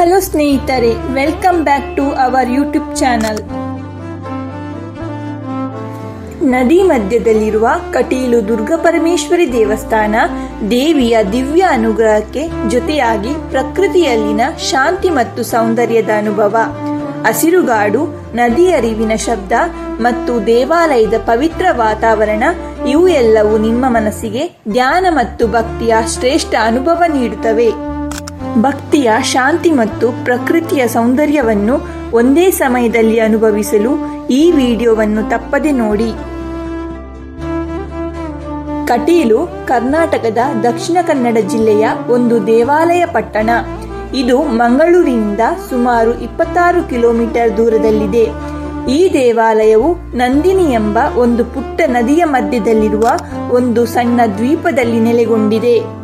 Hello ಸ್ನೇಹಿತರೆ welcome back to our YouTube channel ನದಿ ಮಧ್ಯದಲ್ಲಿರುವ ಕಟೀಲು ದುರ್ಗಪರಮೇಶ್ವರಿ ದೇವಸ್ಥಾನ ದೇವಿಯ ದಿವ್ಯ ಅನುಗ್ರಹಕ್ಕೆ ಜೊತೆಯಾಗಿ ಪ್ರಕೃತಿಯಲ್ಲಿನ ಶಾಂತಿ ಮತ್ತು ಸೌಂದರ್ಯದ ಅನುಭವ. ಹಸಿರುಗಾಡು, ನದಿ ಅರಿವಿನ ಶಬ್ದ ಮತ್ತು ದೇವಾಲಯದ ಪವಿತ್ರ ವಾತಾವರಣ, ಇವು ಎಲ್ಲವೂ ನಿಮ್ಮ ಮನಸ್ಸಿಗೆ ಧ್ಯಾನ ಮತ್ತು ಭಕ್ತಿಯ ಶ್ರೇಷ್ಠ ಅನುಭವ ನೀಡುತ್ತವೆ. ಭಕ್ತಿಯ ಶಾಂತಿ ಮತ್ತು ಪ್ರಕೃತಿಯ ಸೌಂದರ್ಯವನ್ನು ಒಂದೇ ಸಮಯದಲ್ಲಿ ಅನುಭವಿಸಲು ಈ ವಿಡಿಯೋವನ್ನು ತಪ್ಪದೆ ನೋಡಿ. ಕಟೀಲು, ಕರ್ನಾಟಕದ ದಕ್ಷಿಣ ಕನ್ನಡ ಜಿಲ್ಲೆಯ ಒಂದು ದೇವಾಲಯ ಪಟ್ಟಣ. ಇದು ಮಂಗಳೂರಿನಿಂದ ಸುಮಾರು ಇಪ್ಪತ್ತಾರು ಕಿಲೋಮೀಟರ್ ದೂರದಲ್ಲಿದೆ. ಈ ದೇವಾಲಯವು ನಂದಿನಿ ಎಂಬ ಒಂದು ಪುಟ್ಟ ನದಿಯ ಮಧ್ಯದಲ್ಲಿರುವ ಒಂದು ಸಣ್ಣ ದ್ವೀಪದಲ್ಲಿ ನೆಲೆಗೊಂಡಿದೆ.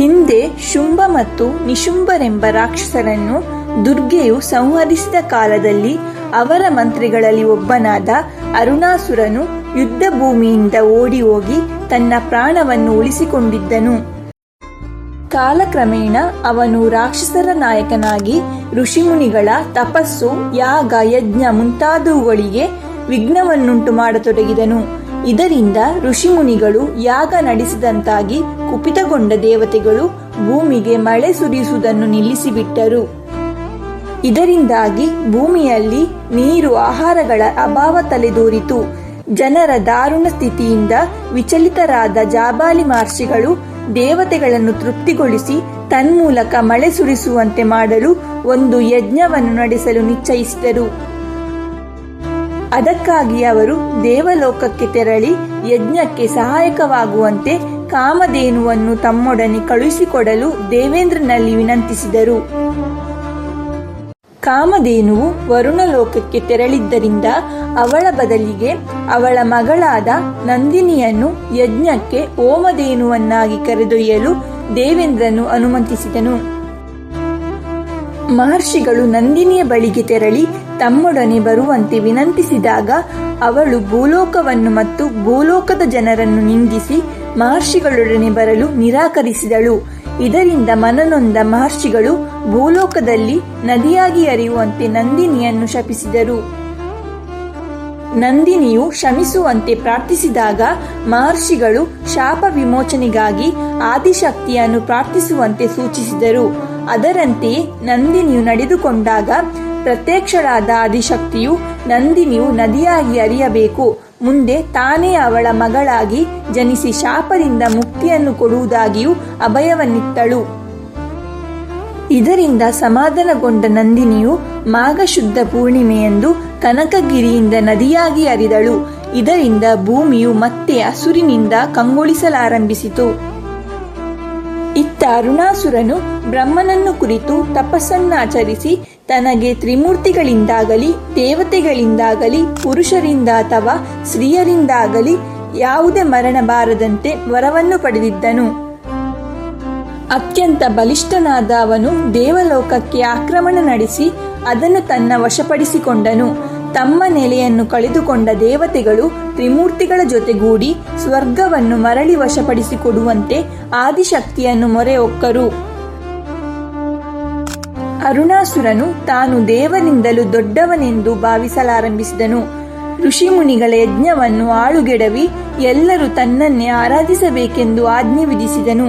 ಹಿಂದೆ ಶುಂಭ ಮತ್ತು ನಿಶುಂಭರೆಂಬ ರಾಕ್ಷಸರನ್ನು ದುರ್ಗೆಯು ಸಂಹರಿಸಿದ ಕಾಲದಲ್ಲಿ ಅವರ ಮಂತ್ರಿಗಳಲ್ಲಿ ಒಬ್ಬನಾದ ಅರುಣಾಸುರನು ಯುದ್ಧ ಭೂಮಿಯಿಂದ ಓಡಿ ಹೋಗಿ ತನ್ನ ಪ್ರಾಣವನ್ನು ಉಳಿಸಿಕೊಂಡಿದ್ದನು. ಕಾಲಕ್ರಮೇಣ ಅವನು ರಾಕ್ಷಸರ ನಾಯಕನಾಗಿ ಋಷಿಮುನಿಗಳ ತಪಸ್ಸು, ಯಾಗ, ಯಜ್ಞ ಮುಂತಾದವುಗಳಿಗೆ ವಿಘ್ನವನ್ನುಂಟು ಮಾಡತೊಡಗಿದನು. ಇದರಿಂದ ಋಷಿಮುನಿಗಳು ಯಾಗ ನಡೆಸಿದಂತಾಗಿ ಕುಪಿತಗೊಂಡ ದೇವತೆಗಳು ಭೂಮಿಗೆ ಮಳೆ ಸುರಿಸುವುದನ್ನು ನಿಲ್ಲಿಸಿಬಿಟ್ಟರು. ಇದರಿಂದಾಗಿ ಭೂಮಿಯಲ್ಲಿ ನೀರು ಆಹಾರಗಳ ಅಭಾವ ತಲೆದೋರಿತು. ಜನರ ದಾರುಣ ಸ್ಥಿತಿಯಿಂದ ವಿಚಲಿತರಾದ ಜಾಬಾಲಿ ಮಹರ್ಷಿಗಳು ದೇವತೆಗಳನ್ನು ತೃಪ್ತಿಗೊಳಿಸಿ ತನ್ಮೂಲಕ ಮಳೆ ಸುರಿಸುವಂತೆ ಮಾಡಲು ಒಂದು ಯಜ್ಞವನ್ನು ನಡೆಸಲು ನಿಶ್ಚಯಿಸಿದರು. ಅದಕ್ಕಾಗಿ ಅವರು ದೇವಲೋಕಕ್ಕೆ ತೆರಳಿ ಯಜ್ಞಕ್ಕೆ ಸಹಾಯಕವಾಗುವಂತೆ ಕಾಮಧೇನುವನ್ನು ತಮ್ಮೊಡನೆ ಕಳುಹಿಸಿಕೊಡಲು ದೇವೇಂದ್ರನಲ್ಲಿ ವಿನಂತಿಸಿದರು. ಕಾಮಧೇನುವು ವರುಣಲೋಕಕ್ಕೆ ತೆರಳಿದ್ದರಿಂದ ಅವಳ ಬದಲಿಗೆ ಅವಳ ಮಗಳಾದ ನಂದಿನಿಯನ್ನು ಯಜ್ಞಕ್ಕೆ ಓಮಧೇನುವನ್ನಾಗಿ ಕರೆದೊಯ್ಯಲು ದೇವೇಂದ್ರನು ಅನುಮತಿಸಿದನು. ಮಹರ್ಷಿಗಳು ನಂದಿನಿಯ ಬಳಿಗೆ ತೆರಳಿ ತಮ್ಮೊಡನೆ ಬರುವಂತೆ ವಿನಂತಿಸಿದಾಗ ಅವಳು ಭೂಲೋಕವನ್ನು ಮತ್ತು ಭೂಲೋಕದ ಜನರನ್ನು ನಿಂದಿಸಿ ಮಹರ್ಷಿಗಳೊಡನೆ ಬರಲು ನಿರಾಕರಿಸಿದಳು. ಇದರಿಂದ ಮನನೊಂದ ಮಹರ್ಷಿಗಳು ಭೂಲೋಕದಲ್ಲಿ ನದಿಯಾಗಿ ಹರಿಯುವಂತೆ ನಂದಿನಿಯನ್ನು ಶಪಿಸಿದರು. ನಂದಿನಿಯು ಶಮಿಸುವಂತೆ ಪ್ರಾರ್ಥಿಸಿದಾಗ ಮಹರ್ಷಿಗಳು ಶಾಪ ವಿಮೋಚನೆಗಾಗಿ ಆದಿಶಕ್ತಿಯನ್ನು ಪ್ರಾರ್ಥಿಸುವಂತೆ ಸೂಚಿಸಿದರು. ಅದರಂತೆಯೇ ನಂದಿನಿಯು ನಡೆದುಕೊಂಡಾಗ ಪ್ರತ್ಯಕ್ಷಳಾದ ಆದಿಶಕ್ತಿಯು ನಂದಿನಿಯು ನದಿಯಾಗಿ ಅರಿಯಬೇಕು. ಮುಂದೆ ತಾನೇ ಅವಳ ಮಗಳಾಗಿ ಜನಿಸಿ ಶಾಪದಿಂದ ಮುಕ್ತಿಯನ್ನು ಕೊಡುವುದಾಗಿಯೂ ಅಭಯವನ್ನಿತ್ತಳು. ಇದರಿಂದ ಸಮಾಧಾನಗೊಂಡ ನಂದಿನಿಯು ಮಾಘ ಶುದ್ಧ ಪೂರ್ಣಿಮೆಯಂದು ಕನಕಗಿರಿಯಿಂದ ನದಿಯಾಗಿ ಅರಿದಳು. ಇದರಿಂದ ಭೂಮಿಯು ಮತ್ತೆ ಹಸುರಿನಿಂದ ಕಂಗೊಳಿಸಲಾರಂಭಿಸಿತು. ಇತ್ತ ಅರುಣಾಸುರನು ಬ್ರಹ್ಮನನ್ನು ಕುರಿತು ತಪಸ್ಸನ್ನಾಚರಿಸಿ ತನಗೆ ತ್ರಿಮೂರ್ತಿಗಳಿಂದಾಗಲಿ, ದೇವತೆಗಳಿಂದಾಗಲಿ, ಪುರುಷರಿಂದ ಅಥವಾ ಸ್ತ್ರೀಯರಿಂದಾಗಲಿ ಯಾವುದೇ ಮರಣ ಬಾರದಂತೆ ವರವನ್ನು ಪಡೆದಿದ್ದನು. ಅತ್ಯಂತ ಬಲಿಷ್ಠನಾದ ಅವನು ದೇವಲೋಕಕ್ಕೆ ಆಕ್ರಮಣ ನಡೆಸಿ ಅದನ್ನು ತನ್ನ ವಶಪಡಿಸಿಕೊಂಡನು. ತಮ್ಮ ನೆಲೆಯನ್ನು ಕಳೆದುಕೊಂಡ ದೇವತೆಗಳು ತ್ರಿಮೂರ್ತಿಗಳ ಜೊತೆಗೂಡಿ ಸ್ವರ್ಗವನ್ನು ಮರಳಿ ವಶಪಡಿಸಿಕೊಡುವಂತೆ ಆದಿಶಕ್ತಿಯನ್ನು ಮೊರೆ ಹೊಕ್ಕರು ಅರುಣಾಸುರನು ತಾನು ದೇವನಿಂದಲೂ ದೊಡ್ಡವನೆಂದು ಭಾವಿಸಲಾರಂಭಿಸಿದನು. ಋಷಿಮುನಿಗಳ ಯಜ್ಞವನ್ನು ಆಳುಗೆಡವಿ ಎಲ್ಲರೂ ತನ್ನನ್ನೇ ಆರಾಧಿಸಬೇಕೆಂದು ಆಜ್ಞೆ ವಿಧಿಸಿದನು.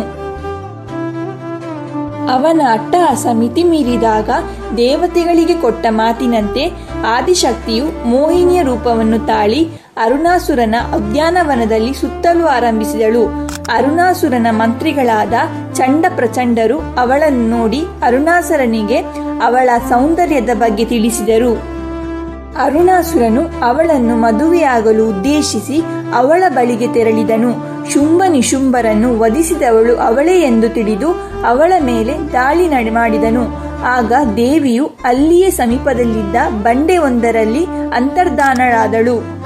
ಅವನ ಅಟ್ಟಹಾಸ ಮಿತಿ ಮೀರಿದಾಗ ದೇವತೆಗಳಿಗೆ ಕೊಟ್ಟ ಮಾತಿನಂತೆ ಆದಿಶಕ್ತಿಯು ಮೋಹಿನಿಯ ರೂಪವನ್ನು ತಾಳಿ ಅರುಣಾಸುರನ ಉದ್ಯಾನವನದಲ್ಲಿ ಸುತ್ತಲೂ ಆರಂಭಿಸಿದಳು. ಅರುಣಾಸುರನ ಮಂತ್ರಿಗಳಾದ ಚಂಡ ಪ್ರಚಂಡರು ಅವಳನ್ನು ನೋಡಿ ಅರುಣಾಸುರನಿಗೆ ಅವಳ ಸೌಂದರ್ಯದ ಬಗ್ಗೆ ತಿಳಿಸಿದರು. ಅರುಣಾಸುರನು ಅವಳನ್ನು ಮದುವೆಯಾಗಲು ಉದ್ದೇಶಿಸಿ ಅವಳ ಬಳಿಗೆ ತೆರಳಿದನು. ಶುಂಭ ನಿಶುಂಭರನ್ನು ವಧಿಸಿದವಳು ಅವಳೇ ಎಂದು ತಿಳಿದು ಅವಳ ಮೇಲೆ ದಾಳಿ ನಡೆ ಮಾಡಿದನು. ಆಗ ದೇವಿಯು ಅಲ್ಲಿಯೇ ಸಮೀಪದಲ್ಲಿದ್ದ ಬಂಡೆ ಒಂದರಲ್ಲಿ ಅಂತರ್ಧಾನಳಾದಳು.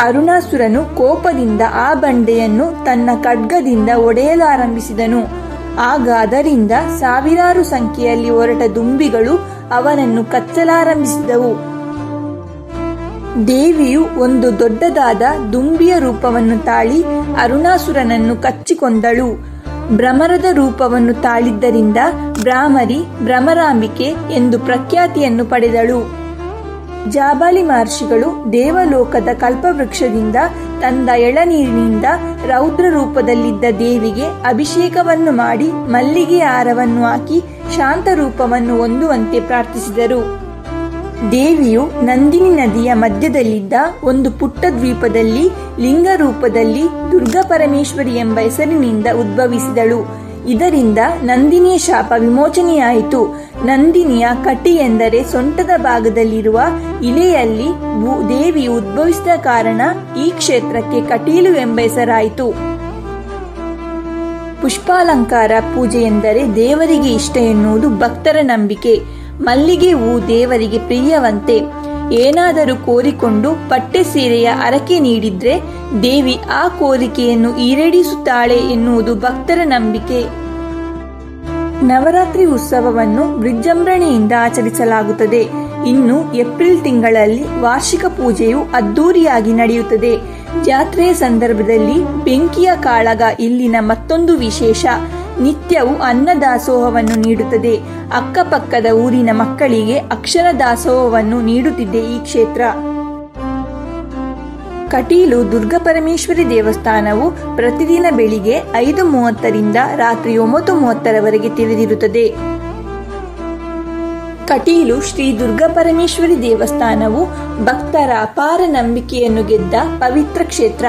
ಅರುಣಾಸುರನು ಕೋಪದಿಂದ ಆ ಬಂಡೆಯನ್ನು ತನ್ನ ಖಡ್ಗದಿಂದ ಒಡೆಯಲಾರಂಭಿಸಿದನು. ಆಗ ಅದರಿಂದ ಸಾವಿರಾರು ಸಂಖ್ಯೆಯಲ್ಲಿ ಹೊರಟ ದುಂಬಿಗಳು ಅವನನ್ನು ಕಚ್ಚಲಾರಂಭಿಸಿದವು. ದೇವಿಯು ಒಂದು ದೊಡ್ಡದಾದ ದುಂಬಿಯ ರೂಪವನ್ನು ತಾಳಿ ಅರುಣಾಸುರನನ್ನು ಕಚ್ಚಿಕೊಂಡಳು. ಭ್ರಮರದ ರೂಪವನ್ನು ತಾಳಿದ್ದರಿಂದ ಭ್ರಾಮರಿ ಭ್ರಮರಾಂಬಿಕೆ ಎಂದು ಪ್ರಖ್ಯಾತಿಯನ್ನು ಪಡೆದಳು. ಜಾಬಾಲಿ ಮಹರ್ಷಿಗಳು ದೇವಲೋಕದ ಕಲ್ಪವೃಕ್ಷದಿಂದ ತಂದ ಎಳನೀರಿನಿಂದ ರೌದ್ರ ರೂಪದಲ್ಲಿದ್ದ ದೇವಿಗೆ ಅಭಿಷೇಕವನ್ನು ಮಾಡಿ ಮಲ್ಲಿಗೆ ಹಾರವನ್ನು ಹಾಕಿ ಶಾಂತ ರೂಪವನ್ನು ಹೊಂದುವಂತೆ ಪ್ರಾರ್ಥಿಸಿದರು. ದೇವಿಯು ನಂದಿನಿ ನದಿಯ ಮಧ್ಯದಲ್ಲಿದ್ದ ಒಂದು ಪುಟ್ಟ ದ್ವೀಪದಲ್ಲಿ ಲಿಂಗ ರೂಪದಲ್ಲಿ ದುರ್ಗಾ ಪರಮೇಶ್ವರಿ ಎಂಬ ಹೆಸರಿನಿಂದ ಉದ್ಭವಿಸಿದಳು. ಇದರಿಂದ ನಂದಿನಿಯ ಶಾಪ ವಿಮೋಚನೆಯಾಯಿತು. ನಂದಿನಿಯ ಕಟಿ ಎಂದರೆ ಸೊಂಟದ ಭಾಗದಲ್ಲಿರುವ ಇಲೆಯಲ್ಲಿ ದೇವಿಯು ಉದ್ಭವಿಸಿದ ಕಾರಣ ಈ ಕ್ಷೇತ್ರಕ್ಕೆ ಕಟೀಲು ಎಂಬ ಹೆಸರಾಯಿತು. ಪುಷ್ಪಾಲಂಕಾರ ಪೂಜೆ ಎಂದರೆ ದೇವರಿಗೆ ಇಷ್ಟ ಎನ್ನುವುದು ಭಕ್ತರ ನಂಬಿಕೆ. ಮಲ್ಲಿಗೆ ಹೂ ದೇವರಿಗೆ ಪ್ರಿಯವಂತೆ. ಏನಾದರೂ ಕೋರಿಕೊಂಡು ಪಟ್ಟೆ ಸೀರೆಯ ಅರಕೆ ನೀಡಿದ್ರೆ ದೇವಿ ಆ ಕೋರಿಕೆಯನ್ನು ಈಡೇರಿಸುತ್ತಾಳೆ ಎನ್ನುವುದು ಭಕ್ತರ ನಂಬಿಕೆ. ನವರಾತ್ರಿ ಉತ್ಸವವನ್ನು ವಿಜೃಂಭಣೆಯಿಂದ ಆಚರಿಸಲಾಗುತ್ತದೆ. ಇನ್ನು ಏಪ್ರಿಲ್ ತಿಂಗಳಲ್ಲಿ ವಾರ್ಷಿಕ ಪೂಜೆಯು ಅದ್ದೂರಿಯಾಗಿ ನಡೆಯುತ್ತದೆ. ಜಾತ್ರೆಯ ಸಂದರ್ಭದಲ್ಲಿ ಬೆಂಕಿಯ ಕಾಳಗ ಇಲ್ಲಿನ ಮತ್ತೊಂದು ವಿಶೇಷ. ನಿತ್ಯವೂ ಅನ್ನದಾಸೋಹವನ್ನು ನೀಡುತ್ತದೆ. ಅಕ್ಕಪಕ್ಕದ ಊರಿನ ಮಕ್ಕಳಿಗೆ ಅಕ್ಷರ ದಾಸೋಹವನ್ನು ನೀಡುತ್ತಿದೆ ಈ ಕ್ಷೇತ್ರ. ಕಟೀಲು ದುರ್ಗಾಪರಮೇಶ್ವರಿ ದೇವಸ್ಥಾನವು ಪ್ರತಿದಿನ ಬೆಳಿಗ್ಗೆ ಐದು ಮೂವತ್ತರಿಂದ ರಾತ್ರಿ ಒಂಬತ್ತು ಮೂವತ್ತರವರೆಗೆ ತೆರೆದಿರುತ್ತದೆ. ಕಟೀಲು ಶ್ರೀ ದುರ್ಗಾಪರಮೇಶ್ವರಿ ದೇವಸ್ಥಾನವು ಭಕ್ತರ ಅಪಾರ ನಂಬಿಕೆಯನ್ನು ಗೆದ್ದ ಪವಿತ್ರ ಕ್ಷೇತ್ರ.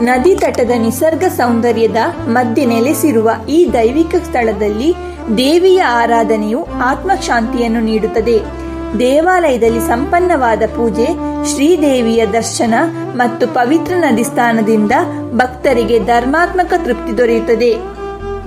ನದಿ ತಟದ ನಿಸರ್ಗ ಸೌಂದರ್ಯದ ಮಧ್ಯೆ ನೆಲೆಸಿರುವ ಈ ದೈವಿಕ ಸ್ಥಳದಲ್ಲಿ ದೇವಿಯ ಆರಾಧನೆಯು ಆತ್ಮಶಾಂತಿಯನ್ನು ನೀಡುತ್ತದೆ. ದೇವಾಲಯದಲ್ಲಿ ಸಂಪನ್ನವಾದ ಪೂಜೆ, ಶ್ರೀದೇವಿಯ ದರ್ಶನ ಮತ್ತು ಪವಿತ್ರ ನದಿ ಸ್ಥಾನದಿಂದ ಭಕ್ತರಿಗೆ ಧರ್ಮಾತ್ಮಕ ತೃಪ್ತಿ ದೊರೆಯುತ್ತದೆ.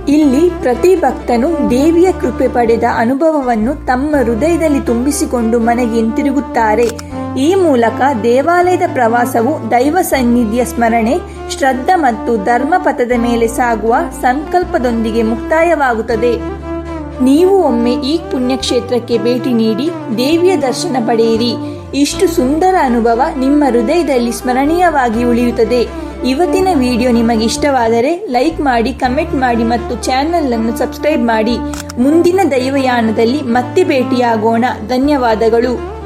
ಇಲ್ಲಿ ಪ್ರತಿ ಭಕ್ತನು ದೇವಿಯ ಕೃಪೆ ಪಡೆದ ಅನುಭವವನ್ನು ತಮ್ಮ ಹೃದಯದಲ್ಲಿ ತುಂಬಿಸಿಕೊಂಡು ಮನೆಗೆ ಹಿಂತಿರುಗುತ್ತಾರೆ. ಈ ಮೂಲಕ ದೇವಾಲಯದ ಪ್ರವಾಸವು ದೈವ ಸನ್ನಿಧಿಯ ಸ್ಮರಣೆ, ಶ್ರದ್ಧಾ ಮತ್ತು ಧರ್ಮ ಪಥದ ಮೇಲೆ ಸಾಗುವ ಸಂಕಲ್ಪದೊಂದಿಗೆ ಮುಕ್ತಾಯವಾಗುತ್ತದೆ. ನೀವು ಒಮ್ಮೆ ಈ ಪುಣ್ಯಕ್ಷೇತ್ರಕ್ಕೆ ಭೇಟಿ ನೀಡಿ ದೇವಿಯ ದರ್ಶನ ಪಡೆಯಿರಿ. ಇಷ್ಟು ಸುಂದರ ಅನುಭವ ನಿಮ್ಮ ಹೃದಯದಲ್ಲಿ ಸ್ಮರಣೀಯವಾಗಿ ಉಳಿಯುತ್ತದೆ. ಇವತ್ತಿನ ವಿಡಿಯೋ ನಿಮಗೆ ಇಷ್ಟವಾದರೆ ಲೈಕ್ ಮಾಡಿ, ಕಮೆಂಟ್ ಮಾಡಿ ಮತ್ತು ಚಾನೆಲ್ ಅನ್ನು ಸಬ್ಸ್ಕ್ರೈಬ್ ಮಾಡಿ. ಮುಂದಿನ ದೈವಯಾನದಲ್ಲಿ ಮತ್ತೆ ಭೇಟಿಯಾಗೋಣ. ಧನ್ಯವಾದಗಳು.